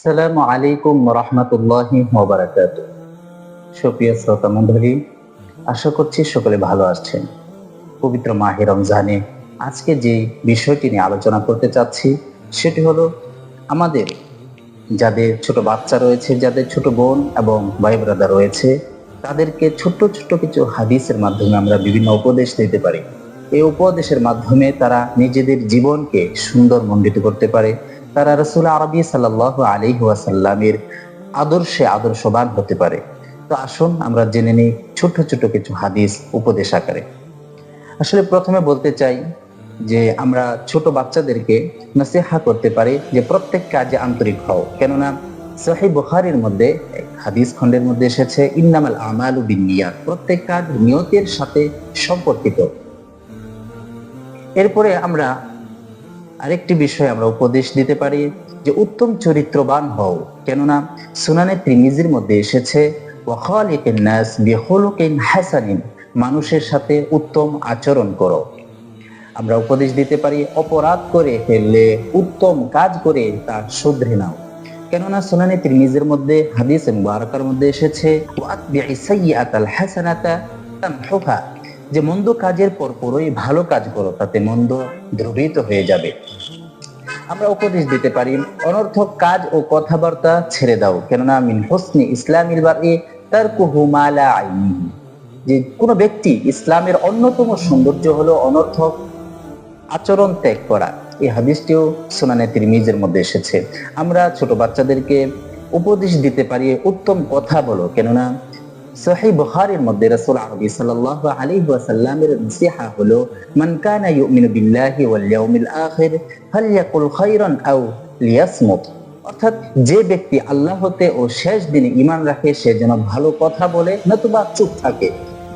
আসসালামু আলাইকুম রহমতুল্লাহি ওবারাকাত সুপ্রিয় শ্রোতা মণ্ডলী, আশা করছি সকলে ভালো আছেন। পবিত্র মাহে রমজানে আজকে যে বিষয়টি নিয়ে আলোচনা করতে চাচ্ছি, সেটি হলো আমাদের যাদের ছোট বাচ্চা রয়েছে, যাদের ছোট বোন এবং ভাই ব্রাদার রয়েছে, তাদেরকে ছোট্ট ছোট্ট কিছু হাদিসের মাধ্যমে আমরা বিভিন্ন উপদেশ দিতে পারি। এই উপদেশের মাধ্যমে তারা নিজেদের জীবনকে সুন্দর মণ্ডিত করতে পারে তারা রসুল আরবি সাল্লাহ আলী ওয়াসাল্লামের আদর্শে আদর্শবান হতে পারে। তো আসুন আমরা জেনে নিই ছোট ছোট কিছু হাদিস উপদেশ আকারে। আসলে প্রথমে বলতে চাই যে আমরা ছোট বাচ্চাদেরকে নসিহা করতে পারি যে প্রত্যেক কাজে আন্তরিক হও। কেননা সহি বুখারির মধ্যে, হাদিস খণ্ডের মধ্যে এসেছে, ইন্নামাল আমালু বিনিয়াত প্রত্যেক কাজ নিয়তের সাথে সম্পর্কিত। এরপরে আমরা আরেকটি বিষয় আমরা উপদেশ দিতে পারি যে উত্তম চরিত্রবান হও, কেননা সুনানে ত্রিমিজির মধ্যে এসেছে মানুষের সাথে উত্তম আচরণ করো। আমরা উপদেশ দিতে পারি, অপরাধ করে ফেললে, উত্তম কাজ করে তা শুধরে নাও কেননা সুনানে ত্রিমিজের মধ্যে হাদিস মুবারকার মধ্যে এসেছে যে মন্দ কাজের পর পরই ভালো কাজ করো, তাতে মন্দ দ্রবীত হয়ে যাবে। আমরা উপদেশ দিতে পারি, অনর্থক কাজ ও কথাবার্তা ছেড়ে দাও। কেননা মিন হোসনি ইসলামিল বারি তার কুহুমালা যে কোনো ব্যক্তি ইসলামের অন্যতম সৌন্দর্য হলো অনর্থক আচরণ ত্যাগ করা। এই হাদিসটিও সুনানে তিরমিজের মধ্যে এসেছে। আমরা ছোট বাচ্চাদেরকে উপদেশ দিতে পারি, উত্তম কথা বলো। কেননা সহি বুখারীর মধ্যে রাসূল আরবি সাল্লাল্লাহু আলাইহি ওয়াসাল্লামের নসিহা হলো, মান কানা ইউমিনু বিল্লাহি ওয়াল ইয়াউমিল আখির ফালইয়াকুল খাইরান আও লিয়াসমুত। অর্থাৎ যে ব্যক্তি আল্লাহতে ও শেষ দিনে ইমান রাখে, সে যেন ভালো কথা বলে, নতুবা চুপ থাকে।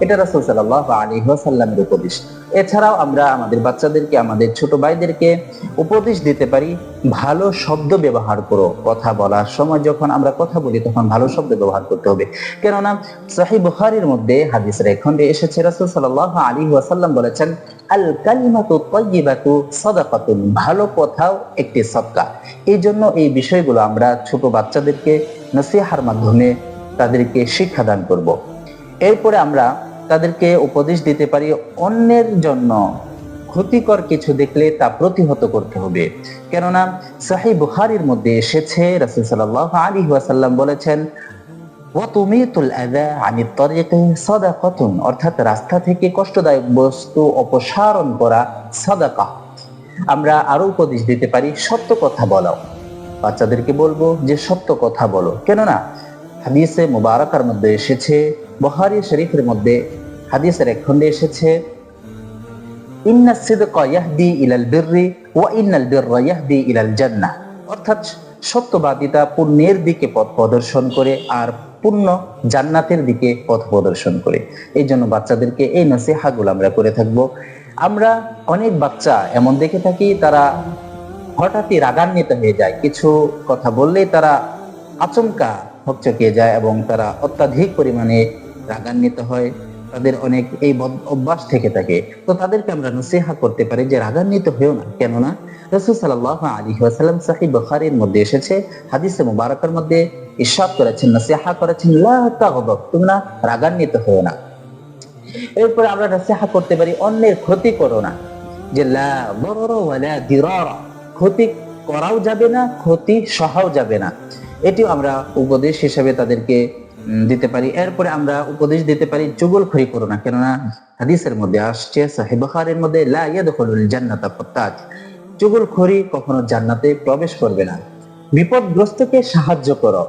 এটা রাসূল সাল্লাল্লাহু আলাইহি ওয়াসাল্লামের উপদেশ। এছাড়াও আমরা আমাদের বাচ্চাদেরকে, আমাদের ছোট ভাইদেরকে উপদেশ দিতে পারি, ভালো শব্দ ব্যবহার করো। কথা বলার সময় যখন আমরা কথা বলি, তখন ভালো শব্দ ব্যবহার করতে হবে। কেননা সহি বুখারীর মধ্যে হাদিসের খণ্ডে এসেছে, রাসূল সাল্লাল্লাহু আলাইহি ওয়াসাল্লাম বলেছেন আল কালিমাতু তাইয়্যিবাতু সাদাকাতুন ভালো কথাও একটি সদকা। এই জন্য এই বিষয়গুলো আমরা ছোট বাচ্চাদেরকে নসিহার মাধ্যমে তাদেরকে শিক্ষা দান করব। এরপরে আমরা তাদেরকে উপদেশ দিতে পারি অন্যের জন্য। ক্ষতিকর কিছু দেখলে তা প্রতিহত করতে হবে। কেননা সাহি বুখারির মধ্যে এসেছে, রাসূল সাল্লাল্লাহু আলাইহি ওয়াসাল্লাম বলেছেন অর্থাৎ রাস্তা থেকে কষ্টদায়ক বস্তু অপসারণ করা সাদাকা। আমরা আরও উপদেশ দিতে পারি, সত্য কথা বলো। বাচ্চাদেরকে বলব যে, সত্য কথা বলো। কেননা হাদিসে মুবারাকার মধ্যে এসেছে বহারি শরীফের মধ্যে হাদিসের এক খণ্ডে এসেছে, ইন্না সিদকা ইয়াহদি ইলাল বিররি ওয়া ইন্নাল বিররা ইয়াহদি ইলাল জান্নাহ। অর্থাৎ সত্যবাদিতা পুণ্যের দিকে পথ প্রদর্শন করে আর পুণ্য জান্নাতের দিকে পথ প্রদর্শন করে। এই জন্য বাচ্চাদেরকে এই নসিহাগুলো আমরা করে থাকব। আমরা অনেক বাচ্চা এমন দেখে থাকি, তারা হঠাৎই রাগান্বিত হয়ে যায়। কিছু কথা বললেই তারা আচমকা হকচকিয়ে যায় এবং তারা অত্যাধিক পরিমাণে রাগান্বিত হয়, তাদের অনেক এই অভ্যাস থেকে থাকে। তো তাদেরকে আমরা নসিহা করতে পারি যে রাগান্বিত হয়েও না। কেননা রসুল সাল্লাহ আলী ওয়াসাল্লাম সাহি বখারির মধ্যে এসেছে, হাদিসে মুবারকের মধ্যে ইরশাদ করেছেন, নসিহা করেছেন, লা তুমি না রাগান্বিত হয়েও না। এরপর আমরা নসিহা করতে পারি, অন্যের ক্ষতি করো না। যে ক্ষতি করাও যাবে না, ক্ষতি সহাও যাবে না। এটিও আমরা উপদেশ হিসেবে তাদেরকে দিতে পারি। এরপরে আমরা উপদেশ দিতে পারি চুগলখড়ি করো না। কেননা হাদিসের মধ্যে আসছে সাহেব বুখারীর মধ্যে জান্নাতা ফাত্তাজ। চুগলখড়ি কখনো জান্নাতে প্রবেশ করবে না। বিপদগ্রস্তকে সাহায্য করো।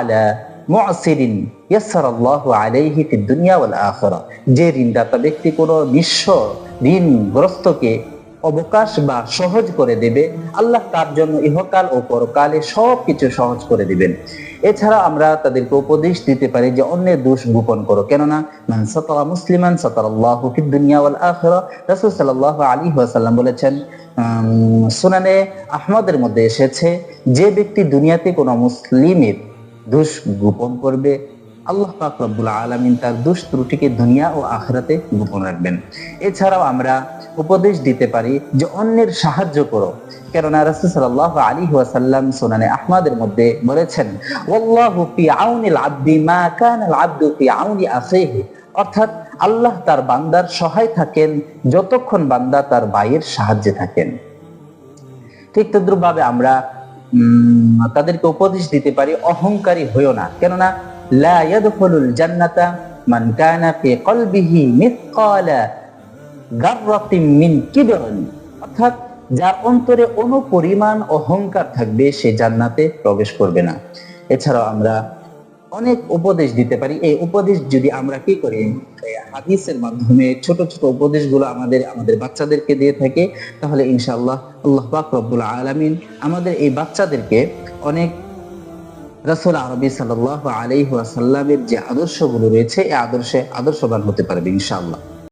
আলা মুআসিরিন, ইয়াসসারাল্লাহু আলাইহি ফিদ দুনিয়া ওয়াল আখিরা যে ঋণদাতা ব্যক্তি কোনো নিঃস্ব ঋণগ্রস্তকে অবকাশ বা সহজ করে দেবে, আল্লাহ তার জন্য ইহকাল ও পরকালে সব কিছু সহজ করে দিবেন। এছাড়া আমরা তাদেরকে উপদেশ দিতে পারি যে অন্যের দোষ গোপন করো। কেননা, মান সাতারা মুসলিমান সাতারাল্লাহু ফিদ দুনিয়া ওয়াল আখিরা। রাসূল সাল্লাল্লাহু আলাইহি ওয়াসাল্লাম বলেছেন সুনানে আহমদের মধ্যে এসেছে, যে ব্যক্তি দুনিয়াতে কোনো মুসলিমের দোষ গোপন করবে আল্লাহ পাক রব্বুল আলমিন তার দুষ ত্রুটিকে দুনিয়া ও আখরাতে গোপন রাখবেন। এছাড়াও আমরা উপদেশ দিতে পারি যে অন্যের সাহায্য করো। কেননা রাসূল সাল্লাল্লাহু আলাইহি ওয়াসাল্লাম সুনানে আহমদের মধ্যে বলেছেন, ওয়াল্লাহু ফি আউনিল আবদি মা কানাল আবদু ফি আউনি আখিহি। অর্থাৎ আল্লাহ তার বান্দার সহায় থাকেন, যতক্ষণ বান্দা তার ভাইয়ের সাহায্যে থাকেন। ঠিক তদ্রুপভাবে আমরা তাদেরকে উপদেশ দিতে পারি, অহংকারী হইও না। কেননা অর্থাৎ যার অন্তরে অনুপরিমাণ অহংকার থাকবে, সে জান্নাতে প্রবেশ করবে না। এছাড়াও আমরা অনেক উপদেশ দিতে পারি। এই উপদেশ যদি আমরা কি করি? হাদিসের মাধ্যমে ছোট ছোট উপদেশগুলো আমাদের আমাদের বাচ্চাদেরকে দিয়ে থাকে, তাহলে ইনশাআল্লাহ আল্লাহ পাক রব্বুল আলামিন আমাদের এই বাচ্চাদেরকে অনেক রাসূল আরবি সাল আলি ওয়াসাল্লামের যে আদর্শগুলো রয়েছে এই আদর্শে আদর্শবান হতে পারবে ইনশাআল্লাহ।